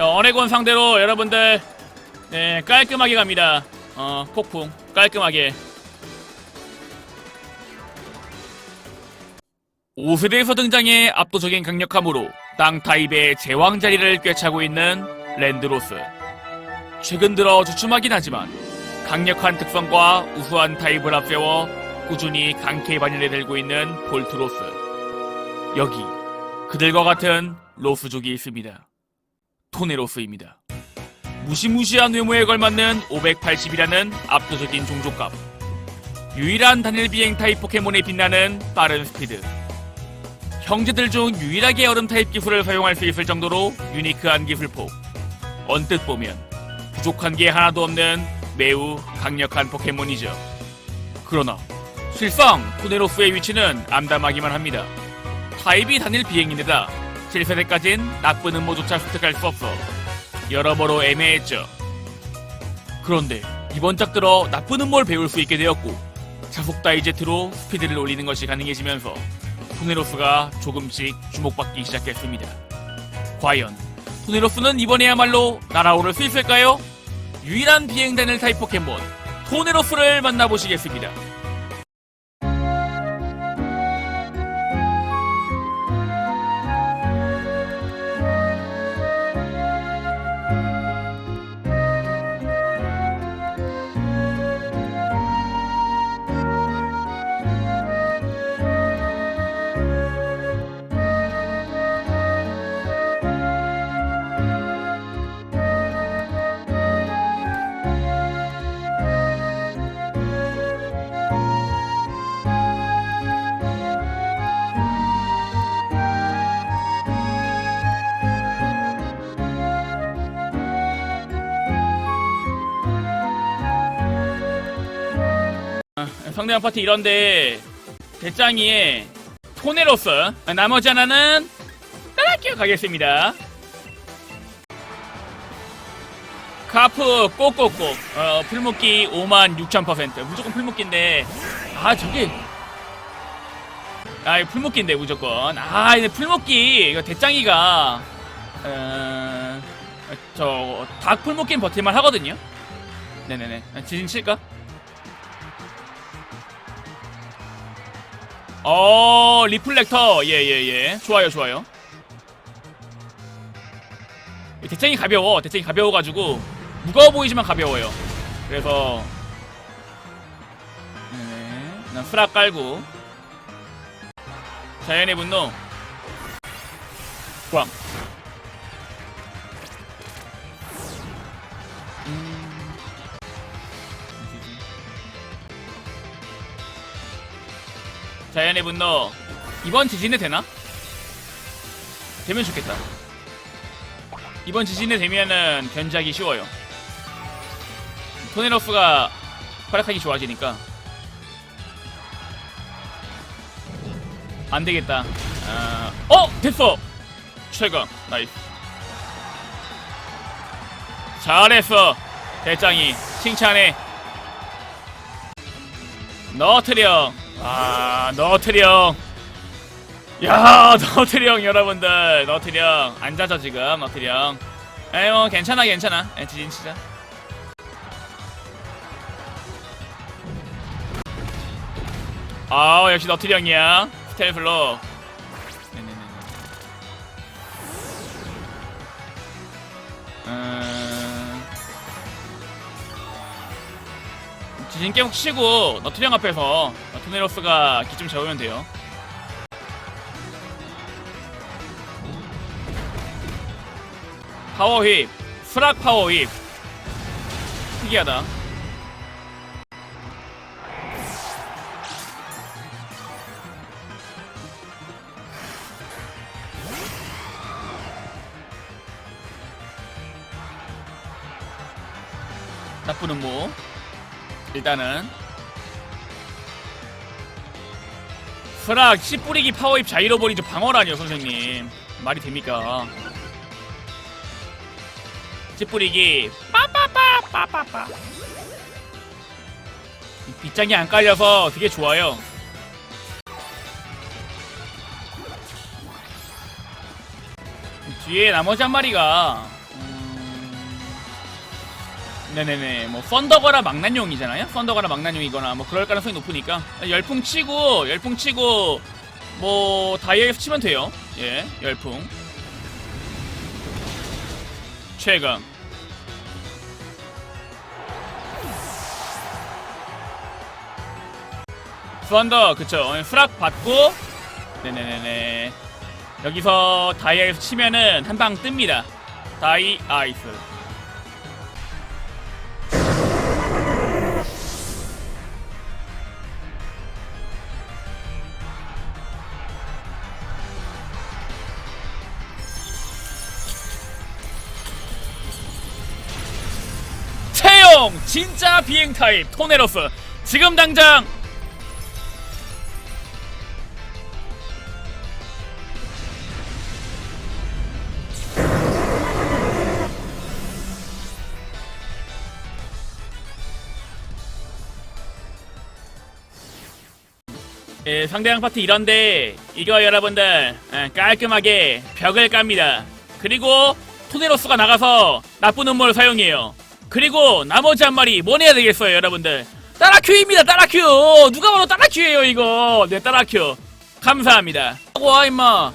어, 어레곤 상대로 여러분들 네, 깔끔하게 갑니다. 어, 폭풍 깔끔하게. 오세대에서 등장해 압도적인 강력함으로 땅 타입의 제왕 자리를 꿰차고 있는 랜드로스. 최근 들어 주춤하긴 하지만 강력한 특성과 우수한 타입을 앞세워 꾸준히 강케 반열에 들고 있는 볼트로스. 여기 그들과 같은 로스족이 있습니다. 토네로스입니다. 무시무시한 외모에 걸맞는 580이라는 압도적인 종족값. 유일한 단일 비행 타입 포켓몬에 빛나는 빠른 스피드. 형제들 중 유일하게 얼음 타입 기술을 사용할 수 있을 정도로 유니크한 기술폭. 언뜻 보면 부족한 게 하나도 없는 매우 강력한 포켓몬이죠. 그러나 실상 토네로스의 위치는 암담하기만 합니다. 타입이 단일 비행인데다 7세대까진 나쁜 음모조차 습득할 수 없어 여러모로 애매했죠. 그런데 이번 작 들어 나쁜 음모를 배울 수 있게 되었고 자속 다이제트로 스피드를 올리는 것이 가능해지면서 토네로스가 조금씩 주목받기 시작했습니다. 과연 토네로스는 이번에야말로 날아오를 수 있을까요? 유일한 비행단을 타입 포켓몬 토네로스를 만나보시겠습니다. 상대방 파티 이런데 대짱이에 토네로스 나머지 하나는 따라키어 가겠습니다. 카프 꼭꼭꼭 어, 풀묶기 5만 6천% 무조건 풀묶기인데 아 저게. 아 이거 풀묶기인데 무조건. 아 이거 풀묶기 이거 대짱이가 어, 저닭 풀묶기는 버틸만 하거든요. 네네네. 지진 칠까? 어 리플렉터. 예예 예. 좋아요 좋아요. 대창이 가벼워. 대창이 가벼워가지고 무거워 보이지만 가벼워요. 그래서 네네 난 수락 깔고. 자연의 분노. 꽝. 음. 자연의 분노. 이번 지진에 되나? 되면 좋겠다. 이번 지진에 되면은 견제하기 쉬워요. 토네로스가 활약하기 좋아지니까. 안되겠다. 아... 어! 됐어! 최강. 나이스. 잘했어. 대짱이. 칭찬해. 너트려 아 너트령 야 너트령 여러분들. 너트령 안 자죠 지금 너트령 에이 괜찮아 괜찮아. 에, 지진 치자. 아 역시 너트령이야. 스텔플로 지진 깨고 치고 너트령 앞에서 토네로스가 기좀 재우면 돼요. 파워 힙, 프락 파워 힙. 특이하다. 나쁜 음모. 일단은. 프락 씨 뿌리기 파워입 자 잃어버리죠 방어라니요 선생님. 말이 됩니까? 씨 뿌리기. 빠빠빠 빠빠빠. 빗장이 안 깔려서 되게 좋아요. 뒤에 나머지 한 마리가 음, 네네네. 뭐 썬더거나 망난용이잖아요? 썬더거나 망난용이거나 뭐 그럴 가능성이 높으니까. 열풍 치고 열풍 치고 뭐 다이에서 치면 돼요. 예 열풍. 최강. 썬더 그쵸. 예, 수락 받고. 네네네네. 여기서 다이아이스 치면은 한 방 뜹니다. 다이 아이스 채용 진짜 비행 타입 토네로스 지금 당장 예, 상대방 파트 이런데 이거 여러분들 예, 깔끔하게 벽을 깝니다. 그리고 토네로스가 나가서 나쁜 음모를 사용해요. 그리고 나머지 한 마리 뭐 내야 되겠어요, 여러분들? 따라큐입니다, 따라큐. 누가 봐도 따라큐예요, 이거. 네, 따라큐. 감사합니다. 와 임마.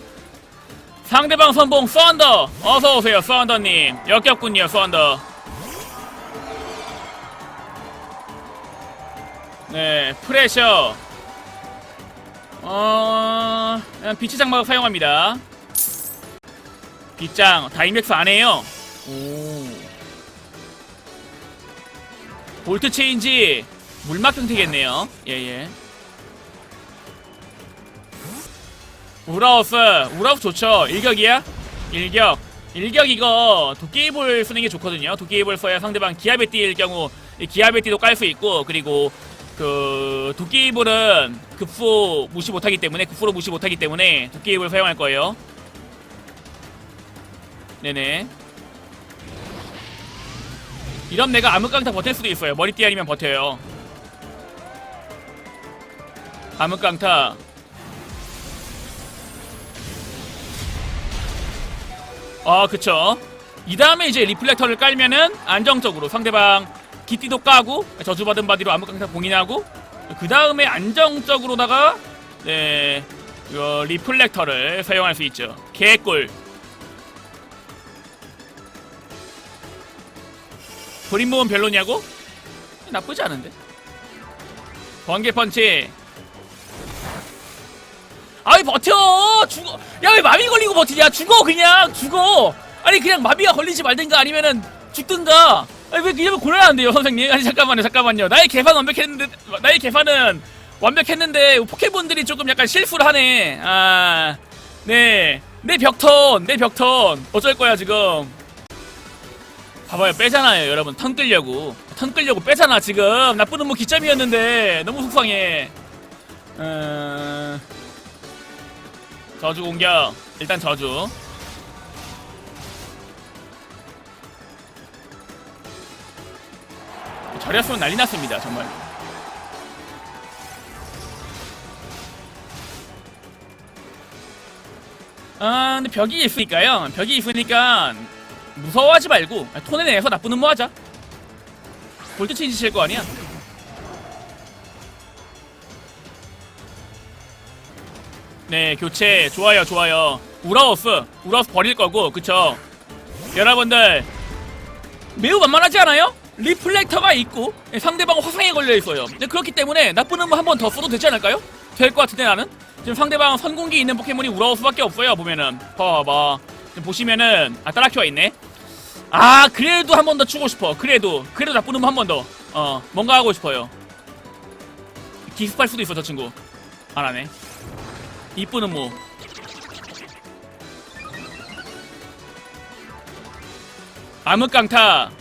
상대방 선봉 썬더 어서 오세요, 썬더님. 역겹군요, 썬더. 네, 프레셔. 어... 빛의 장막을 사용합니다 빛장 다이맥스 안 해요 오 볼트 체인지 물막 형태겠네요 예예 우라우스 우라우스 좋죠 일격이야? 일격 일격 이거 도끼볼 쓰는 게 좋거든요 도끼볼 써야 상대방 뛸 경우 이 기압에 띠도 깔 수 있고 그리고 그 도끼볼은 급소 무시 못하기 때문에 급소로 무시 못하기 때문에 도끼볼 사용할 거예요. 네네. 이런 내가 암흑강타 버틸 수도 있어요. 머리띠 아니면 버텨요. 암흑강타. 아 그쵸. 이 다음에 이제 리플렉터를 깔면은 안정적으로 상대방 기띠도 까고 저주받은 바디로 암흑강타 봉인하고 그 다음에 안정적으로다가 네 이거 리플렉터를 사용할 수 있죠 개꿀 모음 별로냐고? 나쁘지 않은데. 번개 펀치. 아이 버텨? 죽어. 야 왜 마비 걸리고 버티냐? 죽어 그냥. 죽어. 아니 그냥 마비가 걸리지 말든가 아니면은 죽든가. 아니 왜 이러면 곤란한데요 선생님? 아니 잠깐만요 잠깐만요. 나의 개판 완벽했는데 나의 개판은 완벽했는데 포켓몬들이 조금 약간 실수를 하네. 아네내 벽턴 내 벽턴. 어쩔 거야 지금 봐봐요. 빼잖아요 여러분. 턴 끌려고. 턴 끌려고 빼잖아 지금. 나쁜 놈뭐 기점이었는데. 너무 속상해. 음... 저주 공격. 일단 저주. 저렸으면 난리 났습니다 정말. 아 근데 벽이 있으니까요. 벽이 있으니까 무서워하지 말고 톤에 내서 나쁜 음모 하자 볼트 체인지 칠 거 아니야 네 교체 좋아요 좋아요 우라우스 우라우스 버릴 거고 그쵸 여러분들 매우 만만하지 않아요? 리플렉터가 있고 상대방 화상에 걸려 있어요. 그렇기 때문에 나쁜 음모 한 번 더 써도 되지 않을까요? 될 것 같은데 나는 지금 상대방 선공기 있는 포켓몬이 우라우스밖에 없어요. 보면은 봐봐 보시면은 아 따라키와 있네. 아 그래도 한 번 더 추고 싶어. 그래도 그래도 나쁜 음모 한번 더. 어 뭔가 하고 싶어요. 기습할 수도 있어 저 친구. 안 하네. 이쁜 음모. 암흑강타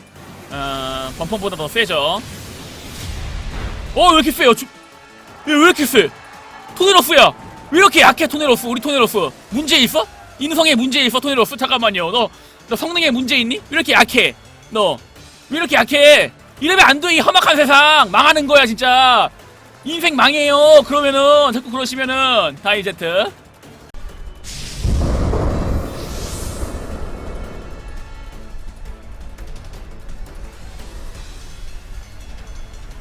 어, 범퍼보다 더 세죠. 어, 왜 이렇게 세요? 주... 얘왜 이렇게 세? 토네로스야! 왜 이렇게 약해, 토네로스? 우리 토네로스. 문제 있어? 인성에 문제 있어, 토네로스? 잠깐만요. 너, 너 성능에 문제 있니? 왜 이렇게 약해? 너. 왜 이렇게 약해? 이러면 안 돼, 이 험악한 세상. 망하는 거야, 진짜. 인생 망해요. 그러면은, 자꾸 그러시면은, 다이제트.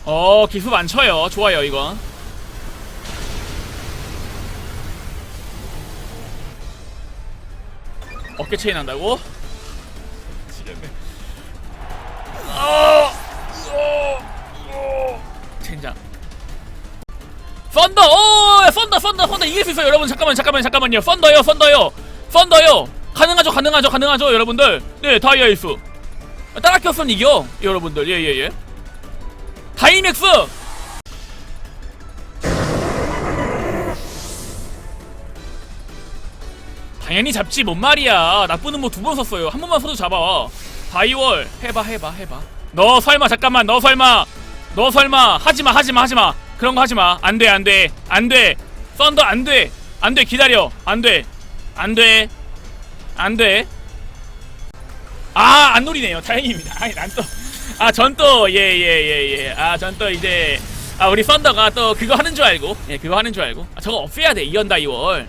어 기습 안 쳐요 좋아요 이건 어깨 체인 한다고? 지렸네 어, 어, 어. 젠장. 펀더! 오! 펀더 펀더 펀더. 이길 수 있어요 여러분. 잠깐만 잠깐만 잠깐만요. 펀더요 펀더요. 펀더요. 가능하죠 가능하죠 가능하죠 여러분들. 네 다이아 일수. 따라 켰으면 이겨 여러분들. 예예예. 다이맥스 당연히 잡지 뭔 말이야. 나쁘는 뭐두 번 썼어요. 한 번만 써도 잡아. 다이월. 해봐 해봐 해봐. 너 설마 잠깐만. 너 설마. 너 설마. 하지마 하지마 하지마. 그런 거 하지마. 안돼 안돼. 안돼. 썬더 안돼. 안돼. 기다려. 안돼. 안돼. 안돼. 아, 안 노리네요. 다행입니다. 아니, 난 또, 아, 전 또, 예, 예, 예, 예. 아, 전 또 이제, 아, 우리 썬더가 또 그거 하는 줄 알고, 예, 그거 하는 줄 알고. 아, 저거 없애야 돼. 이연다, 이월.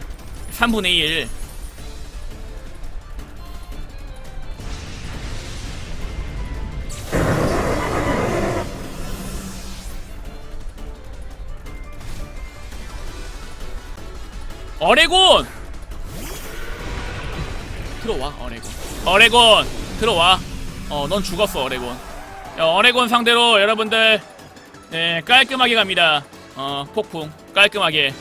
3분의 1. 어레곤! 들어와, 어레곤. 어레곤! 들어와. 어, 넌 죽었어, 어레곤. 야, 어레곤 상대로 여러분들, 네, 깔끔하게 갑니다. 어, 폭풍. 깔끔하게.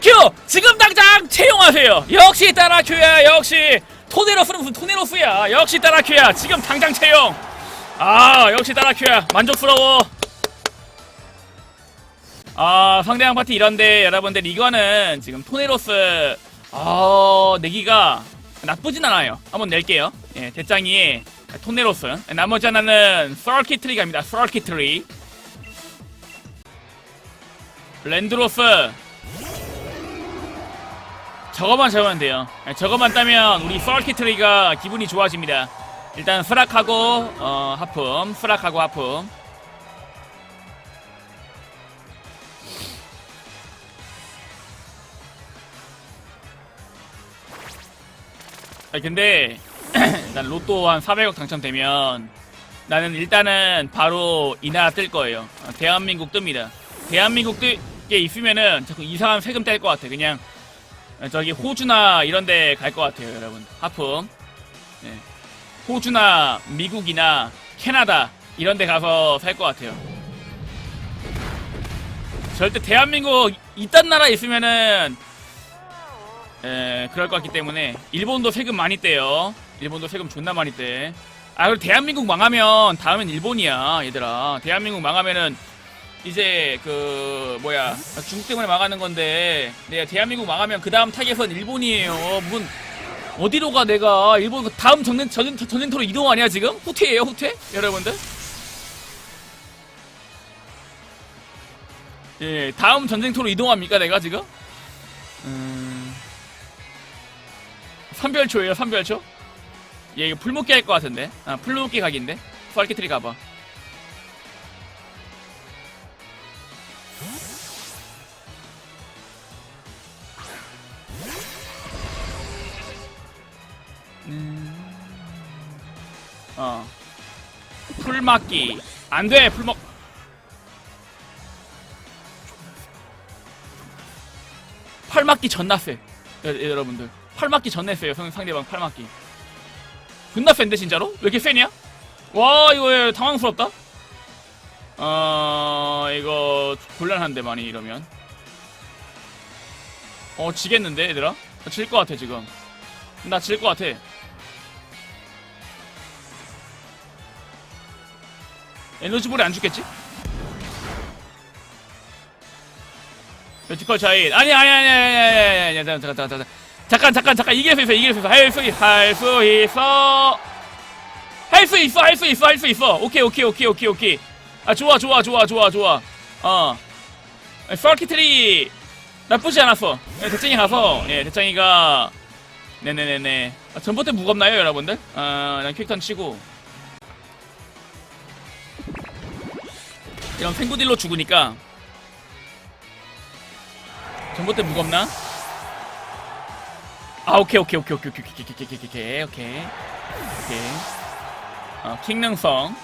따라큐! 지금 당장 채용하세요! 역시 따라큐야, 역시! 토네로스는 무슨 토네로스야! 역시 따라큐야! 지금 당장 채용! 아, 역시 따라큐야! 만족스러워! 아, 상대방 파티 이런데, 여러분들, 이거는 지금 토네로스, 아, 내기가 나쁘진 않아요. 한번 낼게요. 예, 대짱이 토네로스. 나머지 하나는 서키트리 갑니다. 서키트리. 랜드로스. 저거만 잡으면 돼요. 네, 저거만 따면 우리 서키트리가 기분이 좋아집니다. 일단 스락하고 어, 하품, 스락하고 하품. 아 근데 난 로또 한 400억 당첨되면 나는 일단은 바로 이 나라 뜰 거예요. 어, 대한민국 뜹니다. 대한민국 뜰게 있으면은 자꾸 이상한 세금 뗄 것 같아. 그냥 저기 호주나 이런데 갈 것 같아요, 여러분. 하품. 네. 호주나 미국이나 캐나다 이런데 가서 살 것 같아요. 절대 대한민국 이딴 나라 있으면은 에, 그럴 것 같기 때문에 일본도 세금 많이 떼요. 일본도 세금 존나 많이 떼. 아 그리고 대한민국 망하면 다음엔 일본이야, 얘들아. 대한민국 망하면은 이제 그 뭐야 중국 때문에 망하는 건데 네, 대한민국 망하면 그 다음 타겟은 일본이에요. 무슨 어디로 가 내가 일본 그 다음 전쟁, 전쟁 전쟁터로 이동 아니야 지금? 후퇴예요 후퇴? 여러분들? 예 다음 전쟁터로 이동합니까 내가 지금? 음... 선별초예요 선별초? 얘 이거 풀목기 할 것 같은데 아 풀목기 각인데 펄키트리 가봐 풀막기. 안 돼, 풀먹. 팔막기 전나 세. 여, 여러분들. 팔막기 전내 세요, 상- 상대방 팔막기. 존나 센데, 진짜로? 왜 이렇게 세냐? 와 이거 왜 당황스럽다 어 이거 곤란한데 많이 이러면 어 지겠는데 얘들아 질것 같아 지금 나 질 것 같아 에너지볼이 안 죽겠지? vertical 차이 아니 아니 아니 아니 아니 아니 잠깐 잠깐 잠깐. 잠깐 잠깐 잠깐. 이길 수 있어 이길 수 있어. 할 수 있어 할 수 있어. 할 수 있어 할 수 있어 할 수 있어. 오케이 오케이 오케이 오케이 오케이. 아 좋아 좋아 좋아 좋아 좋아. 어. 서키트리. 나쁘지 않았어. 예, 대장이 가서. 예 대장이가. 네네네네. 아, 전봇대 무겁나요 여러분들? 아난 퀵턴 치고 이런 생구딜로 죽으니까 전봇대 무겁나? 아 오케이 오케이 오케이 오케이 오케이 오케이 오케이 오케이 오케이 오케이 오케이 어 킹능성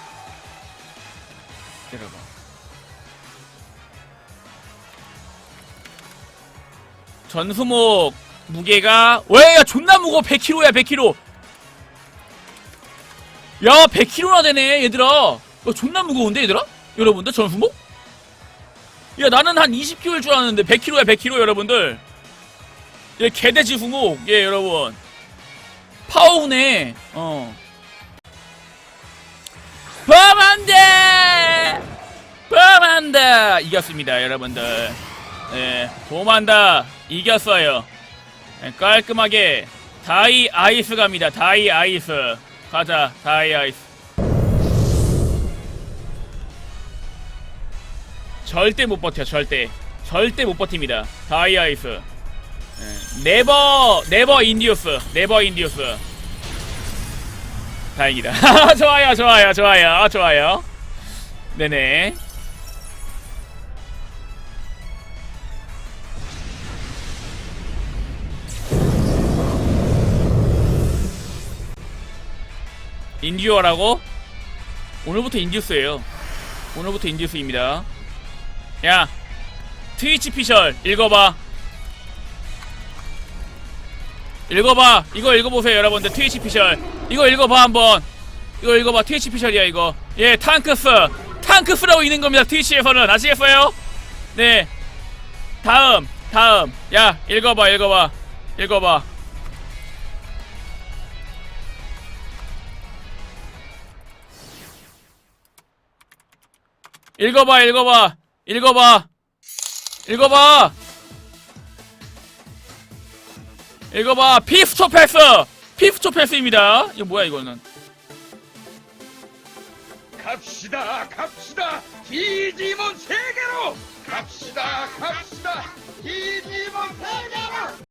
때려봐 전수목 무게가 왜야 존나 무거워 100kg야 100kg 야 100kg나 되네 얘들아 야, 존나 무거운데 얘들아 여러분들 전수목 야 나는 한 20kg일 줄 알았는데 100kg야 100kg 여러분들. 얘 개돼지 후목 예 여러분. 파워우네 어. 범한다 범한다 이겼습니다 여러분들. 예 범한다. 이겼어요. 예, 깔끔하게 다이 아이스 갑니다. 다이 아이스. 가자 다이 아이스 절대 못 버텨 절대. 절대 못 버팁니다. 다이 아이스. 예, 네버 네버 인디우스. 네버 인디우스. 다행이다. 좋아요 좋아요 좋아요 좋아요. 네네. 인디오라고? 오늘부터 인디우스예요. 오늘부터 인디우스입니다 야 트위치 피셜 읽어봐. 읽어봐. 이거 읽어보세요 여러분들 트위치 피셜. 이거 읽어봐 한번. 이거 읽어봐. 트위치 피셜이야 이거. 예 탕크스. 탕크스라고 있는 겁니다 트위치에서는. 아시겠어요? 네. 다음 다음. 야 읽어봐 읽어봐. 읽어봐. 읽어봐 읽어봐 읽어봐. 읽어봐. 읽어봐. 피스토 패스. 피스토 패스입니다. 이거 뭐야 이거는? 갑시다 갑시다. 디지몬 세계로. 갑시다 갑시다. 디지몬 세계로